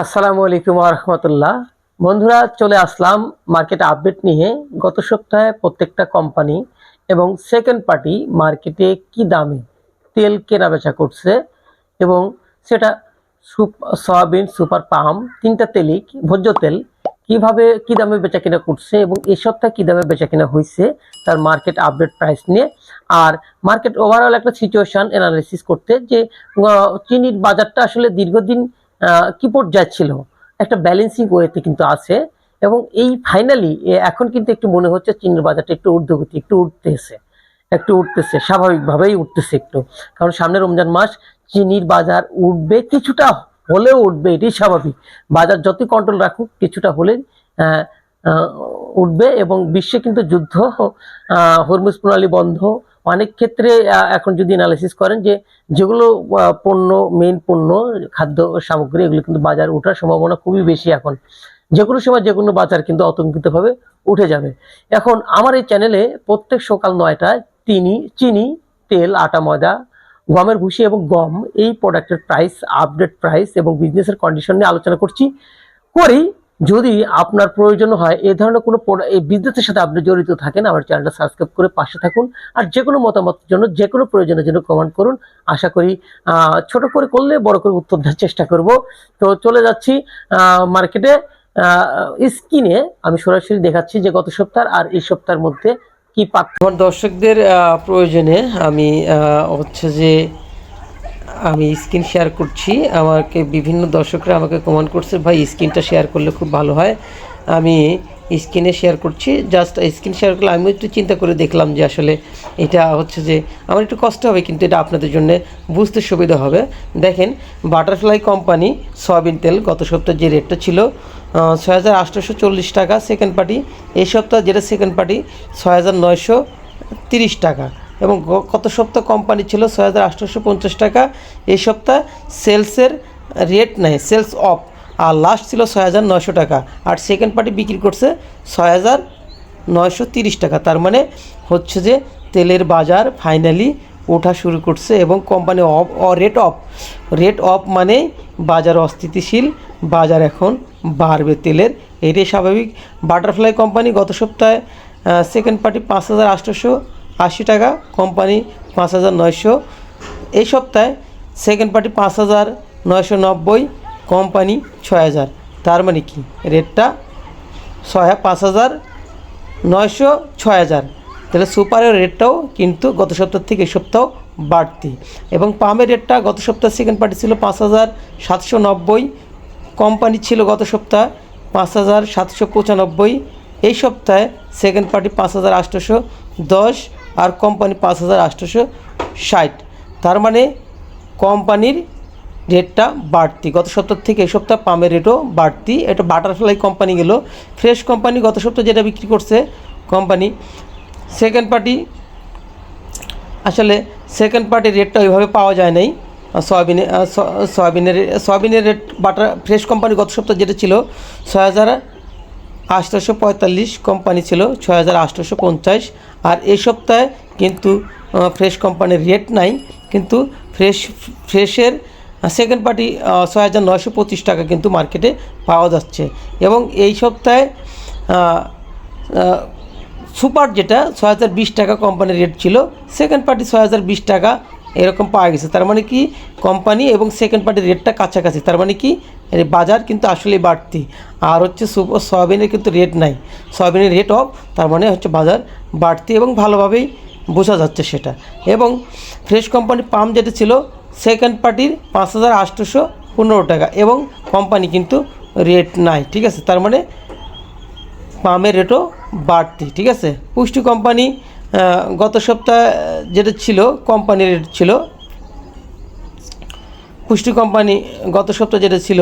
আসসালামু আলাইকুম রহমতুল্লাহ। বন্ধুরা, চলে আসলাম মার্কেট আপডেট নিয়ে। গত সপ্তাহে প্রত্যেকটা কোম্পানি এবং সেকেন্ড পার্টি মার্কেটে কি দামে তেল কেনা বেচা করছে এবং সেটা সয়াবিন সুপার পাম তিনটা তেলই ভোজ্য তেল কীভাবে, কি দামে বেচা কেনা করছে এবং এই সপ্তাহে কী দামে বেচা কেনা হয়েছে তার মার্কেট আপডেট প্রাইস নিয়ে। আর মার্কেট ওভারঅল একটা সিচুয়েশন অ্যানালাইসিস করতে যে চিনির বাজারটা আসলে দীর্ঘদিন কি পর্যায়ে ছিল একটা ব্যালেন্সিং ওয়েতে কিন্তু আছে এবং এই ফাইনালি এখন কিন্তু একটু মনে হচ্ছে চিনির বাজারটা একটু ঊর্ধ্বগতি, একটু উঠতেছে একটু উঠতেছে, স্বাভাবিকভাবেই উঠতেছে একটু। কারণ সামনে রমজান মাস, চিনির বাজার উঠবে কিছুটা হলেও উঠবে, এটাই স্বাভাবিক। বাজার যতই কন্ট্রোল রাখুক, কিছুটা হলে উঠবে এবং বিশ্বে কিন্তু যুদ্ধ হরমুজ প্রণালী বন্ধ অনেক ক্ষেত্রে এখন যদি অ্যানালাইসিস করেন যে যেগুলো পণ্য মেইন পণ্য, খাদ্য সামগ্রী, এগুলো কিন্তু বাজার ওঠার সম্ভাবনা খুবই বেশি এখন। যে কোনো সময় যে কোনো বাজার কিন্তু অতঙ্কিতভাবে উঠে যাবে। এখন আমার এই চ্যানেলে প্রত্যেক সকাল নয়টায় চিনি চিনি, তেল, আটা, ময়দা, গমের ভুসি এবং গম এই প্রোডাক্টের প্রাইস আপডেট প্রাইস এবং বিজনেসের কন্ডিশন নিয়ে আলোচনা করছি করি যদি আপনার প্রয়োজন হয় এই ধরনের কোনো এই বিজনেসের সাথে আপনি জড়িত থাকেন, আমার চ্যানেলটা সাবস্ক্রাইব করে পাশে থাকুন। আর যে কোনো মতামতের জন্য, যে কোনো প্রয়োজনের জন্য কমেন্ট করুন। আশা করি ছোট করে করলে বড় করে উত্তর দেওয়ার চেষ্টা করব। তো চলে যাচ্ছি মার্কেটে স্কিনে আমি সরাসরি দেখাচ্ছি যে গত সপ্তাহ আর এই সপ্তাহের মধ্যে কি পার্থক্য। আমার দর্শকদের প্রয়োজনে আমি হচ্ছে যে আমি স্ক্রিন শেয়ার করছি। আমাকে বিভিন্ন দর্শকরা আমাকে কমেন্ট করছে, ভাই স্ক্রিনটা শেয়ার করলে খুব ভালো হয়। আমি স্ক্রিনে শেয়ার করছি। জাস্ট স্ক্রিন শেয়ার করলে আমি একটু চিন্তা করে দেখলাম যে আসলে এটা হচ্ছে যে আমার একটু কষ্ট হবে, কিন্তু এটা আপনাদের জন্য বুঝতে সুবিধা হবে। দেখেন বাটারফ্লাই কোম্পানি সয়াবিন তেল গত সপ্তাহে যে রেটটা ছিল ছয় হাজার চল্লিশ টাকা। সেকেন্ড পার্টি এই সপ্তাহ যেটা সেকেন্ড পার্টি ছয় হাজার নয়শো তিরিশ টাকা। এবং গত সপ্তাহ কোম্পানি ছিল ছয় হাজার আটশোশো পঞ্চাশ টাকা। এই সপ্তাহ সেলসের রেট নেই সেলস অফ আর লাস্ট ছিল ছয় হাজার নয়শো টাকা। আর সেকেন্ড পার্টি বিক্রি করছে ছয় হাজার নয়শো তিরিশ টাকা। তার মানে হচ্ছে যে তেলের বাজার ফাইনালি ওঠা শুরু করছে এবং কোম্পানি অফ অ রেট অফ রেট অফ মানে বাজার অস্থিতিশীল, বাজার এখন বাড়বে তেলের। এটাই স্বাভাবিক। বাটারফ্লাই কোম্পানি গত সপ্তাহে সেকেন্ড পার্টি পাঁচ হাজার আটশোশো আশি টাকা কোম্পানি পাঁচ হাজার নয়শো। এই সপ্তাহে সেকেন্ড পার্টি পাঁচ হাজার নয়শো নব্বই কোম্পানি ছয় হাজার। তার মানে কি? রেটটা ছয় পাঁচ হাজার নয়শো ছয় হাজার। তাহলে সুপারের রেটটাও কিন্তু গত সপ্তাহ থেকে এই সপ্তাহ বাড়তি। এবং পামের রেটটা গত সপ্তাহ সেকেন্ড পার্টি ছিল পাঁচ হাজার সাতশো নব্বই কোম্পানি ছিল গত সপ্তাহ পাঁচ হাজার সাতশো পঁচানব্বই। এই সপ্তাহে সেকেন্ড পার্টি পাঁচ হাজার আটশোশো দশ আর কোম্পানি পাঁচ হাজার আটশোশো ষাট। তার মানে কোম্পানির রেটটা বাড়তি। গত সপ্তাহ থেকে এই সপ্তাহ পামের রেটও বাড়তি। এটা বাটারফ্লাই কোম্পানি গেল। ফ্রেশ কোম্পানি গত সপ্তাহ যেটা বিক্রি করছে কোম্পানি সেকেন্ড পার্টি আসলে সেকেন্ড পার্টির রেটটা ওইভাবে পাওয়া যায় নাই। সয়াবিনে সয়াবিনের সয়াবিনের রেট বাটার ফ্রেশ কোম্পানি গত সপ্তাহ যেটা ছিল, ছয় হাজার আটশোশো পঁয়তাল্লিশ কোম্পানি ছিল, ছয় হাজার আটশোশো পঞ্চাশ। আর এই সপ্তাহে কিন্তু ফ্রেশ কোম্পানির রেট নাই, কিন্তু ফ্রেশ ফ্রেশের সেকেন্ড পার্টি ছয় হাজার নয়শো পঁচিশ টাকা কিন্তু মার্কেটে পাওয়া যাচ্ছে। এবং এই সপ্তাহে সুপার যেটা, ছয় হাজার বিশ টাকা কোম্পানির রেট ছিল সেকেন্ড পার্টি ছয় হাজার বিশ টাকা এরকম পাওয়া গেছে। তার মানে কি? কোম্পানি এবং সেকেন্ড পার্টির রেটটা কাছাকাছি। তার মানে কি? বাজার কিন্তু আসলেই বাড়তি। আর হচ্ছে সয়াবিনের কিন্তু রেট নাই। সয়াবিনের রেট অফ তার মানে হচ্ছে বাজার বাড়তি এবং ভালোভাবেই বোঝা যাচ্ছে সেটা। এবং ফ্রেশ কোম্পানি পাম্প যেটা ছিল সেকেন্ড পার্টির পাঁচ হাজার আটশোশো পনেরো টাকা এবং কোম্পানি কিন্তু রেট নাই, ঠিক আছে? তার মানে পামের রেটও বাড়তি, ঠিক আছে? পুষ্টি কোম্পানি গত সপ্তাহে যেটা ছিল কোম্পানির রেট ছিল, পুষ্টি কোম্পানি গত সপ্তাহে যেটা ছিল,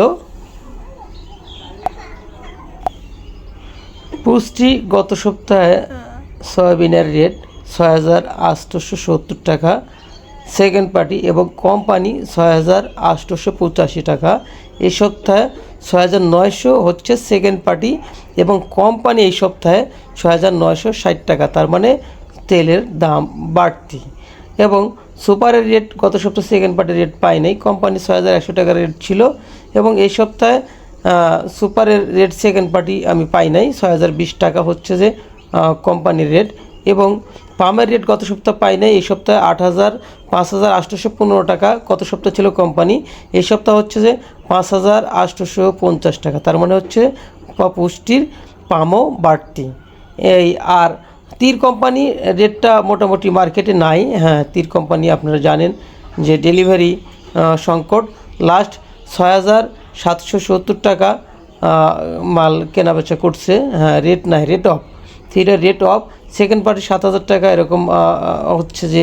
পুষ্টি গত সপ্তাহে সয়াবিনের রেট ছয় হাজার সত্তর টাকা সেকেন্ড পার্টি এবং কোম্পানি ছয় হাজার পঁচাশি টাকা। এই সপ্তাহে ছয় হাজার নয়শো হচ্ছে সেকেন্ড পার্টি এবং কোম্পানি এই সপ্তাহে ছয় হাজার নয়শো ষাট টাকা। তার মানে তেলের দাম বাড়তি এবং সুপারের রেট গত সপ্তাহে সেকেন্ড পার্টির রেট পাই নাই। কোম্পানি ছয় হাজার একশো টাকার রেট ছিল এবং এই সপ্তাহে সুপারের রেট সেকেন্ড পার্টি আমি পাই নাই। ছয় হাজার বিশ টাকা হচ্ছে যে কোম্পানির রেট এবং পামের রেট গত সপ্তাহ পাই নাই। এই সপ্তাহে আট হাজার পাঁচ হাজার আটশোশো পনেরো টাকা গত সপ্তাহ ছিল কোম্পানি এই সপ্তাহ হচ্ছে যে পাঁচ হাজার আটশোশো পঞ্চাশ টাকা। তার মানে হচ্ছে পুষ্টির পামও বাড়তি। এই আর তীর কোম্পানি রেটটা মোটামুটি মার্কেটে নাই। হ্যাঁ তীর কোম্পানি আপনারা জানেন যে ডেলিভারি সংকট। লাস্ট ছয় হাজার সাতশো সত্তর টাকা মাল কেনাবেচা করছে। হ্যাঁ রেট নাই রেট অফ থ্রিটার রেট অফ সেকেন্ড পার্টি সাত হাজার টাকা এরকম হচ্ছে যে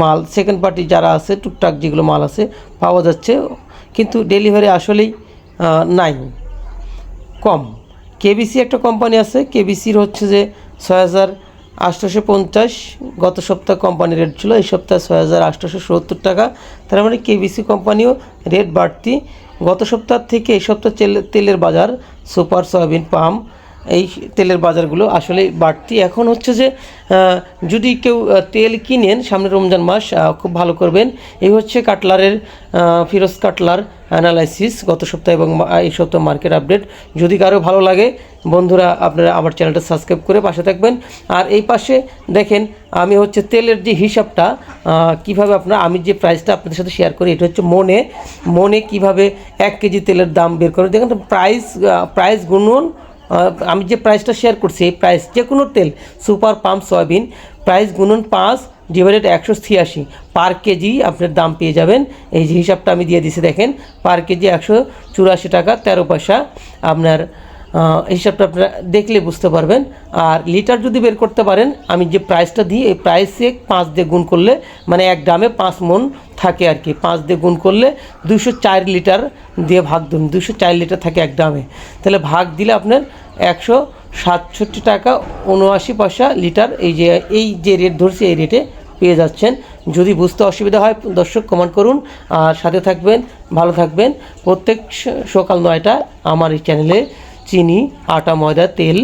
মাল। সেকেন্ড পার্টি যারা আছে, টুকটাক যেগুলো মাল আছে, পাওয়া যাচ্ছে। কিন্তু ডেলিভারি আসলেই নাই। কম। কেবিসি একটা কোম্পানি আছে। কেবিসির হচ্ছে যে ছয় হাজার আটশোশো পঞ্চাশ, গত সপ্তাহ কোম্পানি রেট ছিল, এই সপ্তাহে ছয় হাজার আটশোশো সত্তর টাকা। তার মানে কেবিসি কোম্পানিও রেট বাড়তি। গত সপ্তাহ থেকে এই সপ্তাহ তেল- তেলের বাজার সুপার সয়াবিন পাম এই তেলের বাজারগুলো আসলে বাড়তি। এখন হচ্ছে যে যদি কেউ তেল কিনেন সামনে রমজান মাস খুব ভালো করবেন। এই হচ্ছে কাটলারের ফিরোজ কাটলার অ্যানালাইসিস গত সপ্তাহ এবং এই সপ্তাহ মার্কেট আপডেট যদি কারও ভালো লাগে, বন্ধুরা, আপনারা আমার চ্যানেলটা সাবস্ক্রাইব করে পাশে থাকবেন। আর এই পাশে দেখেন, আমি হচ্ছে তেলের যে হিসাবটা কীভাবে আপনার, আমি যে প্রাইসটা আপনাদের সাথে শেয়ার করি, এটা হচ্ছে মনে। মনে কীভাবে এক কেজি তেলের দাম বের করে দেখেন প্রাইস প্রাইস গুণন আমি যে প্রাইসটা শেয়ার করছি প্রাইস যে কোনো তেল সুপার পাম্প সয়াবিন প্রাইস গুনুন পাঁচ ডিভাইডেড একশো ছিয়াশি। পার কেজি আপনার দাম পেয়ে যাবেন। এই যে হিসাবটা আমি দিয়ে দিছি, দেখেন পার কেজি একশো চুরাশি টাকা, তেরো পয়সা। আপনার হিসাবটা আপনারা দেখলে বুঝতে পারবেন। আর লিটার যদি বের করতে পারেন, আমি যে প্রাইসটা দিই, এই প্রাইসে পাঁচ দিয়ে গুণ করলে মানে এক গ্রামে পাঁচ মন থাকে আর কি। পাঁচ দিয়ে গুণ করলে দুশো চার লিটার দিয়ে ভাগ ধরুন দুশো চার লিটার থাকে এক গ্রামে। তাহলে ভাগ দিলে আপনার একশো সাতষট্টি টাকা উনআশি পয়সা লিটার এই যে এই যে রেট ধরছে, এই রেটে পেয়ে যাচ্ছেন। যদি বুঝতে অসুবিধা হয়, দর্শক কমেন্ট করুন। আর সাথে থাকবেন, ভালো থাকবেন। প্রত্যেক সকাল নয়টা আমার এই চ্যানেলে চিনি, আটা, ময়দা, তেল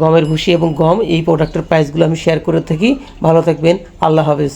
গমের ভুষি এবং গম এই প্রোডাক্টের প্রাইসগুলো আমি শেয়ার করে থাকি। ভালো থাকবেন। আল্লাহ হাফেজ।